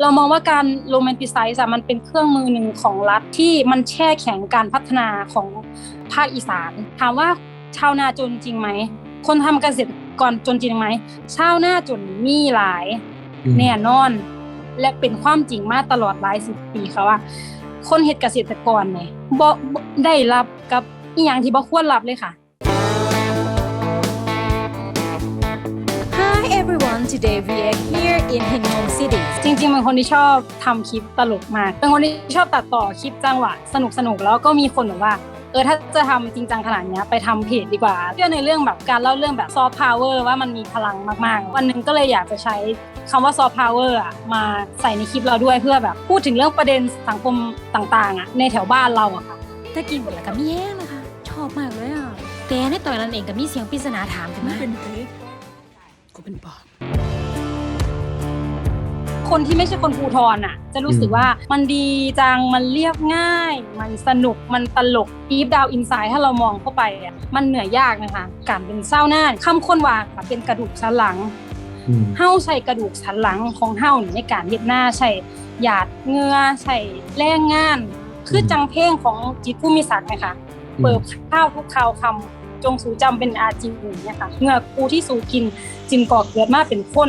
เรามองว่าการโรแมนติไซส์อะมันเป็นเครื่องมือหนึ่งของรัฐที่มันแช่แข็งการพัฒนาของภาคอีสาน ถามว่าชาวนาจนจริงไหม คนทำเกษตรกรจนจริงไหมชาวนาจนมีหลายอืมแน่นอน และเป็นความจริงมาตลอดหลายสิบปีค่ะว่า คนเฮ็ดเกษตรกรเนี่ยบ่บ่ได้รับกับอีหยังที่บ่ควรรับเลยค่ะ today we are here in Hinong City. จริงๆเป็นคนที่ชอบทำคลิปตลกมาก เป็นคนที่ชอบตัดต่อคลิปจังหวะสนุกสนุกๆแล้วก็มีคนบอกว่า เออถ้าจะทำจริงจังขนาดเนี้ยไปทำเพจดีกว่าเชื่อในเรื่องแบบการเล่าเรื่องแบบซอฟต์พาวเวอร์ว่ามันมีพลังมากๆ วันหนึงก็เลยอยากจะใช้คำว่าซอฟต์พาวเวอร์อะมาใส่ในคลิปเราด้วยเพื่อแบบพูดถึงเรื่องประเด็นสังคมต่างๆอะในแถวบ้านเราอะค่ะถ้ากินหมดแล้วก็มีแห้งนะคะ ชอบมากเลยอะแต่ในตอนนั้นเองก็มีเสียงปริศนาถามขึ้นมาเป็นเฮ้ยกูเป็นปอบ คนที่ไม่ใช่คนภูทรอะ จะรู้สึกอืมว่ามันดีจังมันเรียบง่าย มันสนุกมันตลกอีฟดาวอินไซด์ถ้าเรามองเข้าไปอะมันเหนื่อยยากนะคะ การเป็นเศร้าหน้าคำค้นว่าค่ะเป็นกระดูกสันหลังอืมเฮาใช้กระดูกสันหลังของเฮานี่ในการเฮ็ดหน้าใช้หยาดเหงือใช้แรงงาน คือจังเพลงของจิตผู้มีศักดิ์นะคะเปิบข้าวทุกข่าวคำจงสู่จำเป็นอาจีเนี่ยค่ะเหงือกกูที่สู่กินจึงก่อเกิดมาเป็นคน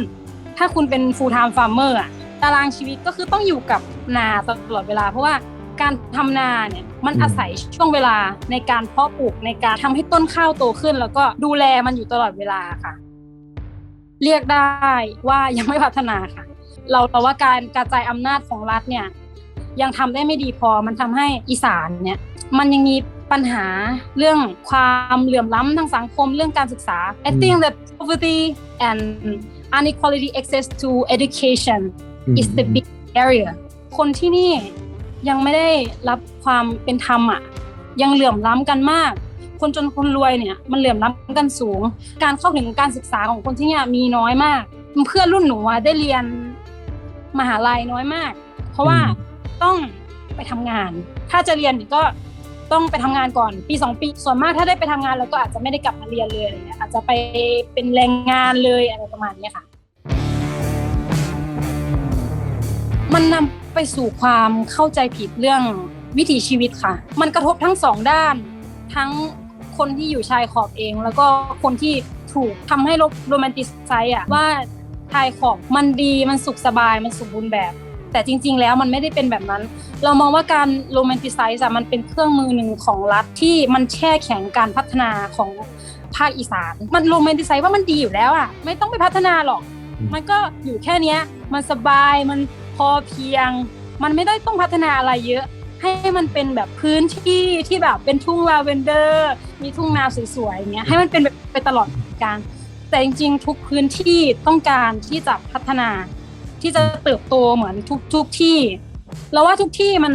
ถ้าคุณเป็น full time farmer อะตารางชีวิตก็คือต้องอยู่กับนาตลอดเวลา เพราะว่าการทำนาเนี่ยมันอืมอาศัยช่วงเวลาในการเพาะปลูกในการทำให้ต้นข้าวโตขึ้น แล้วก็ดูแลมันอยู่ตลอดเวลาค่ะ เรียกได้ว่ายังไม่พัฒนาค่ะ เราเราว่าการกระจายอำนาจของรัฐเนี่ย ยังทำได้ไม่ดีพอมันทำให้อีสานเนี่ย มันยังมีปัญหาเรื่องความเหลื่อมล้ำทางสังคมเรื่องการศึกษา I think that poverty and inequality access to education อืม is the big area คนที่นี่ยังไม่ได้รับความเป็นธรรมอะยังเหลื่อมล้ำกันมาก คนจนคนรวยเนี่ยมันเหลื่อมล้ำกันสูง การเข้าถึงการศึกษาของคนที่เนี่ยมีน้อยมากเพื่อนรุ่นหนูอะได้เรียนมหาลัยน้อยมาก เพราะว่าอืมต้องไปทำงาน ถ้าจะเรียนก็ ต้องไปทำงานก่อนปีสองปี ส่วนมากถ้าได้ไปทำงานแล้วก็อาจจะไม่ได้กลับมาเรียนเลยอาจจะไปเป็นแรงงานเลยอะไรประมาณนี้ค่ะ มันนำไปสู่ความเข้าใจผิดเรื่องวิถีชีวิตค่ะ มันกระทบทั้งสองด้าน ทั้งคนที่อยู่ชายขอบเอง แล้วก็คนที่ถูกทำให้โรแมนติไซส์อะว่าชายขอบมันดีมันสุขสบายมันสมบูรณ์แบบ แต่จริง ๆ แล้วมันไม่ได้เป็นแบบนั้น เรามองว่าการโรแมนติไซส์อะมันเป็นเครื่องมือหนึ่งของรัฐที่มันแช่แข็งการพัฒนาของภาคอีสาน มันโรแมนติไซส์ว่ามันดีอยู่แล้วอะไม่ต้องไปพัฒนาหรอกอืมมันก็อยู่แค่เนี้ยมันสบายมันพอเพียง มันไม่ได้ต้องพัฒนาอะไรเยอะ ให้มันเป็นแบบพื้นที่ที่แบบเป็นทุ่งลาเวนเดอร์ มีทุ่งนาสวยๆอย่างเงี้ยให้มันเป็นแบบไปตลอดการแต่จริงๆ ทุกพื้นที่ต้องการที่จะพัฒนา ที่จะเติบโตเหมือนทุกทุกที่เราว่าทุกที่มัน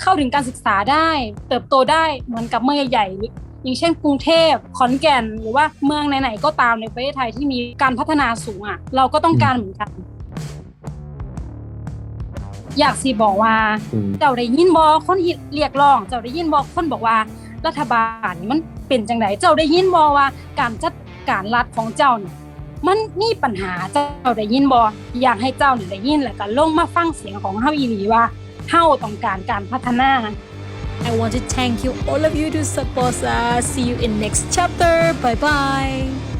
เข้าถึงการศึกษาได้ เติบโตได้เหมือนกับเมืองใหญ่ๆอย่างเช่นกรุงเทพขอนแก่น หรือว่าเมืองไหนๆก็ตามในประเทศไทยที่มีการพัฒนาสูงอะ เราก็ต้องการเหมือนกัน อยากสิบอกว่าอืมเจ้าได้ยินบอคนที่เรียกร้อง เจ้าได้ยินบอคนบอกว่า รัฐบาลนี่มันเป็นจังไดเจ้าได้ยินบอว่าการจัดการรัฐของเจ้าเนี่ย มันมีปัญหาเจ้าได้ยินบออยากให้เจ้าเนี่ยได้ยินแล้วก็ลงมาฟังเสียงของเฮาอีหลีว่าเฮาต้องการการพัฒนา I want to thank you all of you to support us. See you in next chapter. Bye bye.